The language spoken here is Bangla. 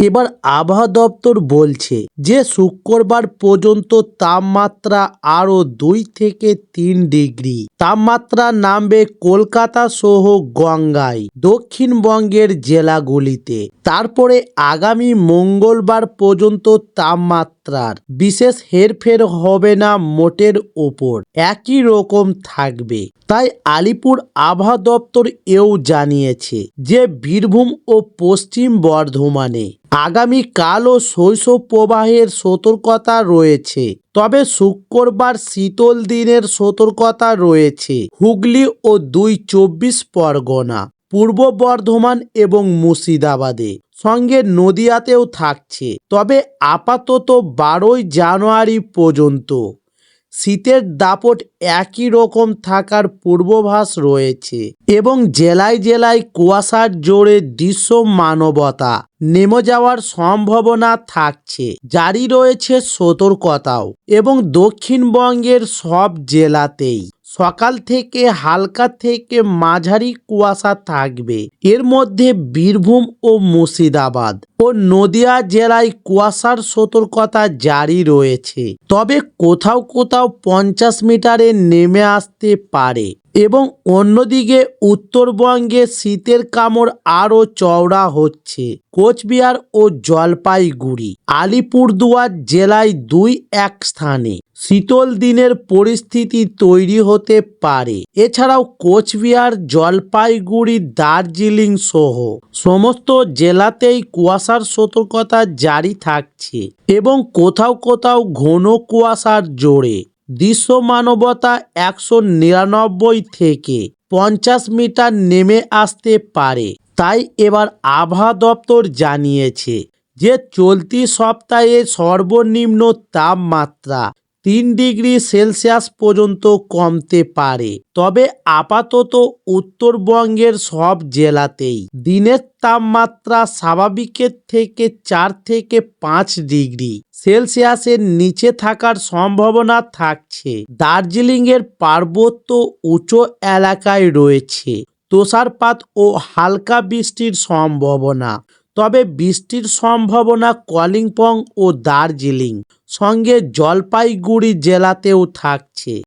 এবার আবহাওয়া দপ্তর বলছে যে শুক্রবার পর্যন্ত তাপমাত্রা আরও দুই থেকে তিন ডিগ্রি। তাপমাত্রা নামবে কলকাতা সহ গঙ্গায়, দক্ষিণবঙ্গের জেলাগুলিতে। তারপরে আগামী মঙ্গলবার পর্যন্ত তাপমাত্রার বিশেষ হেরফের হবে না মোটের ওপর, একই রকম থাকবে। তাই আলিপুর আবহাওয়া দপ্তর এও জানিয়েছে যে বীরভূম ও পশ্চিম বর্ধমানে আগামীকালও শৈশব প্রবাহের সতর্কতা রয়েছে, তবে শুক্রবার শীতল দিনের সতর্কতা রয়েছে। হুগলি ও দুই চব্বিশ পরগনা, পূর্ব বর্ধমান এবং মুর্শিদাবাদে। সঙ্গে নদিয়াতেও থাকছে, তবে আপাতত বারোই জানুয়ারি পর্যন্ত। শীতের দাপট একই রকম থাকার পূর্বভাস রয়েছে এবং জেলায় জেলায় কুয়াশার জোরে দৃশ্য মানবতা নেমে যাওয়ার সম্ভাবনা থাকছে। জারি রয়েছে সতর্কতাও এবং দক্ষিণবঙ্গের সব জেলাতেই। সকাল থেকে হালকা থেকে মাঝারি কুয়াশা থাকবে। এর মধ্যে বীরভূম ও মুর্শিদাবাদ ও নদিয়া জেলায় কুয়াশার সতর্কতা জারি রয়েছে। তবে কোথাও কোথাও পঞ্চাশ মিটারে নেমে আসতে পারে এবং অন্যদিকে উত্তরবঙ্গে শীতের কামড় আরও চওড়া হচ্ছে। কোচবিহার ও জলপাইগুড়ি, আলিপুরদুয়ার জেলায় দুই এক স্থানে। শীতল দিনের পরিস্থিতি তৈরি হতে পারে। এছাড়াও কোচবিহার, জলপাইগুড়ি, দার্জিলিং সহ সমস্ত জেলাতেই কুয়াশার সতর্কতা জারি থাকছে এবং কোথাও কোথাও ঘন কুয়াশার জোরে। দৃশ্যমানবতা একশো নিরানব্বই থেকে পঞ্চাশ মিটার নেমে আসতে পারে। তাই এবার আবহাওয়া দপ্তর জানিয়েছে যে চলতি সপ্তাহে সর্বনিম্ন তাপমাত্রা তিন ডিগ্রি সেলসিয়াস পর্যন্ত কমতে পারে। তবে আপাতত উত্তরবঙ্গের সব জেলাতেই দিনের তাপমাত্রা স্বাভাবিকের থেকে চার থেকে পাঁচ ডিগ্রি, সেলসিয়াসের নিচে থাকার সম্ভাবনা থাকছে। দার্জিলিংয়ের পার্বত্য উঁচু এলাকায় রয়েছে তুষারপাত ও হালকা বৃষ্টির সম্ভাবনা। তবে বৃষ্টির সম্ভাবনা কলিম্পং ও দার্জিলিং সঙ্গে জলপাইগুড়ি জেলাতেও থাকছে।